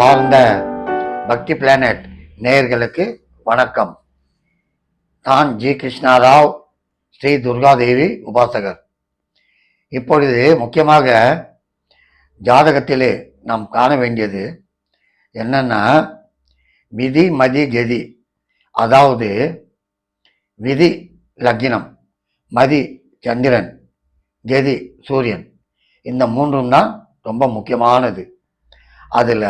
அன்பார்ந்த பக்தி பிளானட் நேயர்களுக்கு வணக்கம். நான் ஜி கிருஷ்ணாராவ் ஸ்ரீ துர்காதேவி உபாசகர். இப்பொழுது முக்கியமாக ஜாதகத்திலே நாம் காண வேண்டியது என்னன்னா விதி மதி கதி. அதாவது விதி லக்னம். மதி சந்திரன். கதி சூரியன். இந்த மூன்றும் தான் ரொம்ப முக்கியமானது. அதில்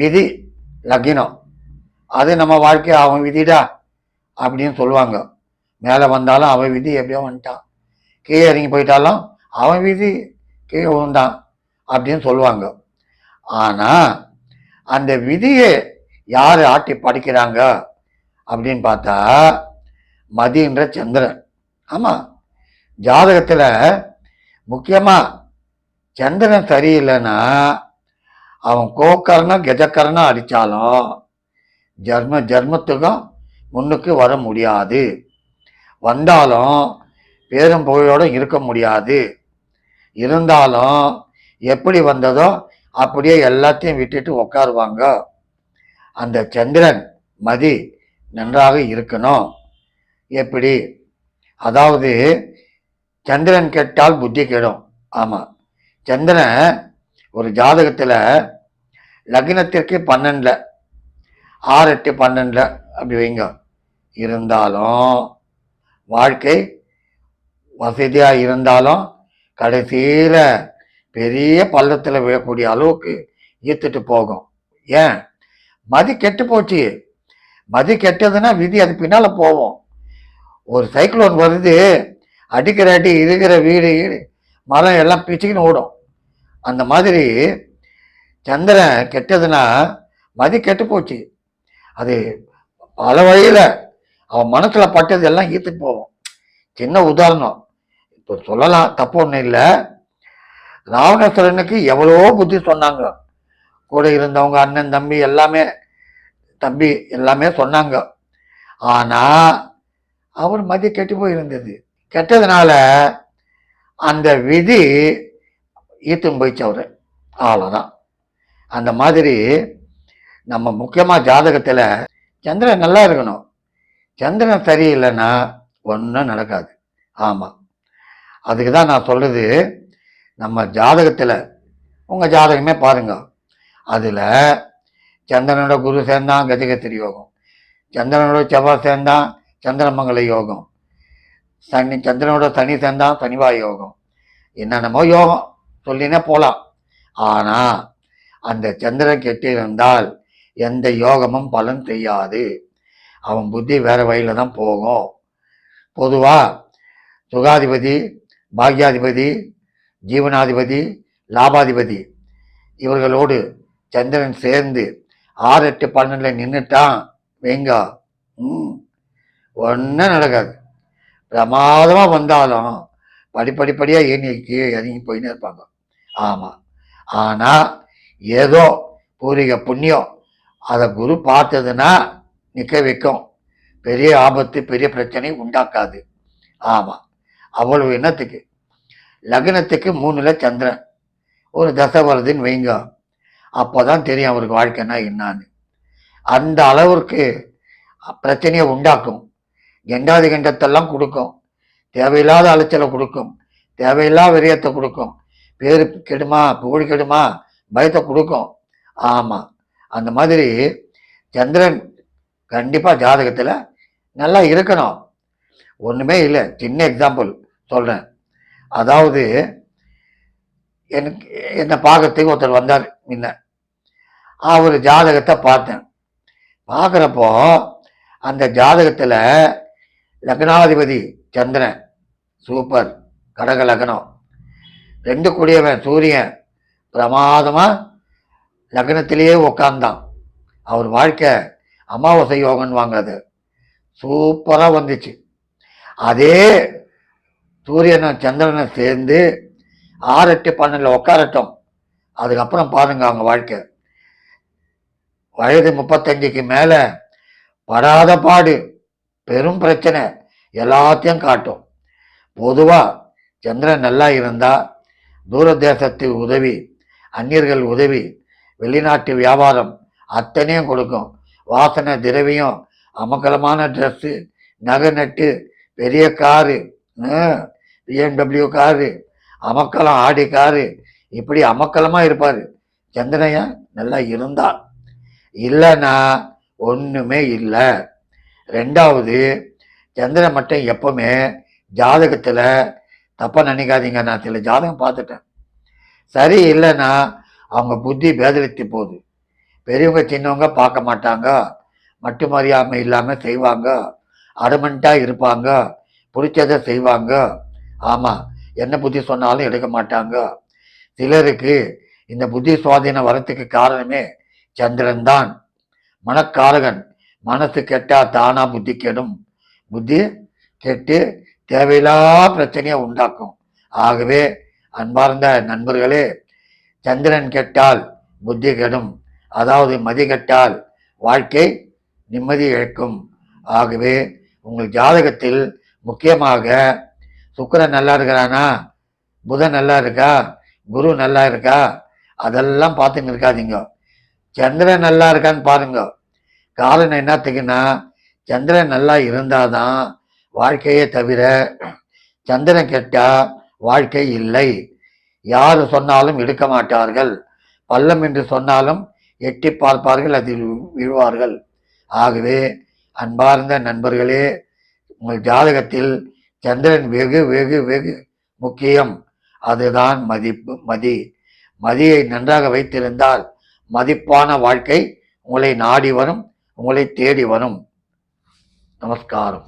விதி லக்கினம். அது நம்ம வாழ்க்கை அவன் விதிடா அப்படின்னு சொல்லுவாங்க. மேலே வந்தாலும் அவன் விதி எப்படியோ வந்துட்டான். கீழே இறங்கி போயிட்டாலும் அவன் விதி கீழே விழுந்தான் அப்படின்னு சொல்லுவாங்க. ஆனால் அந்த விதியை யார் ஆட்டி படிக்கிறாங்க அப்படின்னு பார்த்தா மதின்ற சந்திரன். ஆமாம் ஜாதகத்தில் முக்கியமாக சந்திரன் சரியில்லைன்னா அவன் கோக்கரணம் கெஜக்கரணம் அடித்தாலும் ஜர்ம ஜர்மத்துக்கும் முன்னுக்கு வர முடியாது. வந்தாலும் பேரும் புகழோடு இருக்க முடியாது. இருந்தாலும் எப்படி வந்ததோ அப்படியே எல்லாத்தையும் விட்டுட்டு உட்காருவாங்க அந்த சந்திரன் மதி நன்றாக இருக்கணும். எப்படி? அதாவது சந்திரன் கெட்டால் புத்தி கெடும். ஆமாம் சந்திரன் ஒரு ஜாதகத்தில் லக்னத்திற்கு பன்னெண்டில் ஆறு எட்டு பன்னெண்டில் அப்படி வைங்க. இருந்தாலும் வாழ்க்கை வசதியாக இருந்தாலும் கடைசியில் பெரிய பள்ளத்தில் விழக்கூடிய அளவுக்கு ஈர்த்துட்டு போகும். ஏன்? மதி கெட்டு போச்சு. மதி கெட்டதுன்னா விதி அது பின்னால் போவோம் ஒரு சைக்ளோன் வருது அடிக்கிற அடி இருக்கிற வீடு மரம் எல்லாம் பிச்சுக்கின்னு ஓடும். அந்த மாதிரி சந்திரன் கெட்டதுன்னா மதி கெட்டு போச்சு. அது பல வழியில் அவன் மனசில் பட்டது எல்லாம் ஈர்த்துட்டு போவோம் சின்ன உதாரணம். இப்போ சொல்லலாம் தப்பு ஒன்றும் இல்லை. ராவணேஸ்வரனுக்கு எவ்வளவோ புத்தி சொன்னாங்க. கூட இருந்தவங்க அண்ணன் தம்பி எல்லாமே தம்பி எல்லாமே சொன்னாங்க. ஆனால் அவர் மதி கெட்டு போயிருந்தது. கெட்டதுனால அந்த விதி ஈத்தும் போயிடுச்சு அவர். அவ்வளோதான் அந்த மாதிரி நம்ம முக்கியமாக ஜாதகத்தில் சந்திரன் நல்லா இருக்கணும். சந்திரன் சரியில்லைன்னா ஒன்றும் நடக்காது. ஆமாம் அதுக்கு தான் நான் சொல்கிறது நம்ம ஜாதகத்தில் உங்கள் ஜாதகமே பாருங்க. அதில் சந்திரனோட குரு சேர்ந்தான் கஜகத்திரி யோகம். சந்திரனோட செவ்வாய் சேர்ந்தான் சந்திரமங்கல யோகம். சனி சந்திரனோட சனி சேர்ந்தான் சனிவாய் யோகம். என்னென்னமோ யோகம். சொல்லினே போகலாம் ஆனால் அந்த சந்திரன் கெட்டிருந்தால் எந்த யோகமும் பலன் செய்யாது. அவன் புத்தி வேற வழியில தான் போகும். பொதுவாக சுகாதிபதி பாக்யாதிபதி ஜீவனாதிபதி லாபாதிபதி இவர்களோடு சந்திரன் சேர்ந்து ஆறு எட்டு பன்னெண்டில் நின்றுட்டான் வைங்க. ம். ஒன்றும் நடக்காது. பிரமாதமாக வந்தாலும் படிப்படிப்படியாக ஏணி கீழே இறங்கி போயின்னு இருப்பாங்க. ஆமாம் ஆனால் ஏதோ பூர்வீக புண்ணியம் அதை குரு பார்த்ததுன்னா நிற்க வைக்கும். பெரிய ஆபத்து பெரிய பிரச்சனை உண்டாக்காது. ஆமாம் அவ்வளவு என்னத்துக்கு லக்னத்துக்கு மூணில் சந்திரன். ஒரு தசை வருதுன்னு வைங்க. அப்போ தான் தெரியும் அவருக்கு வாழ்க்கைன்னா என்னான்னு. அந்த அளவிற்கு பிரச்சனையை உண்டாக்கும். கெண்டாதி கண்டத்தெல்லாம் கொடுக்கும். தேவையில்லாத அலைச்சலை கொடுக்கும். தேவையில்லாத விரயத்தை கொடுக்கும். பேரு கெடுமா புகழ் கெடுமா பயத்தை கொடுக்கும். ஆமாம் அந்த மாதிரி சந்திரன் கண்டிப்பாக ஜாதகத்தில் நல்லா இருக்கணும். ஒன்றுமே இல்லை. சின்ன எக்ஸாம்பிள் சொல்கிறேன் அதாவது எனக்கு என்னை பார்க்கறதுக்கு ஒருத்தர் வந்தார் முன்ன அவர் ஜாதகத்தை பார்த்தேன். பார்க்குறப்போ அந்த ஜாதகத்தில் லக்னாதிபதி சந்திரன் சூப்பர் கடக லக்னம். ரெண்டு கூடியவன் சூரியன். பிரமாதமாக லக்னத்திலேயே உக்காந்தான். அவர் வாழ்க்கை அமாவாசை யோகன் வாங்கிறது. சூப்பராக வந்துச்சு. அதே சூரியனை சந்திரனை சேர்ந்து ஆறட்டு பன்னெண்டில் உட்காரட்டும் அதுக்கப்புறம் பாருங்க அவங்க வாழ்க்கை. வயது முப்பத்தஞ்சுக்கு மேலே படாத பாடு பெரும் பிரச்சனை எல்லாத்தையும் காட்டும். பொதுவாக சந்திரன் நல்லா இருந்தால் தூர தேசத்து உதவி அந்நியர்கள் உதவி வெளிநாட்டு வியாபாரம் அத்தனையும் கொடுக்கும். வாசனை திரவியம் அமக்கலமான ட்ரெஸ்ஸு நகை நட்டு பெரிய car BMW car அமக்கலம் Audi car இப்படி அமக்கலமாக இருப்பார். சந்திரன் நல்லா இருந்தா. இல்லைன்னா ஒன்றுமே இல்லை. ரெண்டாவது சந்திரன் மட்டும் எப்பவுமே ஜாதகத்தில் தப்பாக நினைக்காதீங்க. நான் சில ஜாதகம் பார்த்துட்டேன். சரி இல்லைன்னா அவங்க புத்தி பேதலித்து போகுது. பெரியவங்க சின்னவங்க பார்க்க மாட்டாங்க. மட்டுமறியாமை இல்லாமல் செய்வாங்க. அடமெண்ட்டாக இருப்பாங்க. பிடிச்சதை செய்வாங்க. ஆமாம் என்ன புத்தி சொன்னாலும் எடுக்க மாட்டாங்க. சிலருக்கு இந்த புத்தி சுவாதீனம் வரத்துக்கு காரணமே சந்திரன் தான். மனக்காரகன். மனசு கெட்டால் தானாக புத்தி கெடும். புத்தி கெட்டு தேவையில்லா பிரச்சனையை உண்டாக்கும். ஆகவே அன்பார்ந்த நண்பர்களே சந்திரன் கெட்டால் புத்தி கெடும். அதாவது மதி கெட்டால் வாழ்க்கை நிம்மதி இழக்கும். ஆகவே உங்கள் ஜாதகத்தில் முக்கியமாக சுக்கரன் நல்லா இருக்கிறானா புதன் நல்லா இருக்கா? குரு நல்லா இருக்கா? அதெல்லாம் பார்த்துன்னு இருக்காதீங்க. சந்திரன் நல்லா இருக்கான்னு பாருங்க. காரணம் என்னத்துக்குன்னா சந்திரன் நல்லா இருந்தாதான் வாழ்க்கையே தவிர சந்திரன் கெட்டா வாழ்க்கை இல்லை. யார் சொன்னாலும் எடுக்க மாட்டார்கள். பள்ளம் என்று சொன்னாலும் எட்டி பார்ப்பார்கள் அதில் விழுவார்கள். ஆகவே அன்பார்ந்த நண்பர்களே உங்கள் ஜாதகத்தில் சந்திரன் வெகு வெகு வெகு முக்கியம். அதுதான் மதிப்பு மதி. மதியை நன்றாக வைத்திருந்தால் மதிப்பான வாழ்க்கை உங்களை நாடி வரும் உங்களை தேடி வரும். நமஸ்காரம்.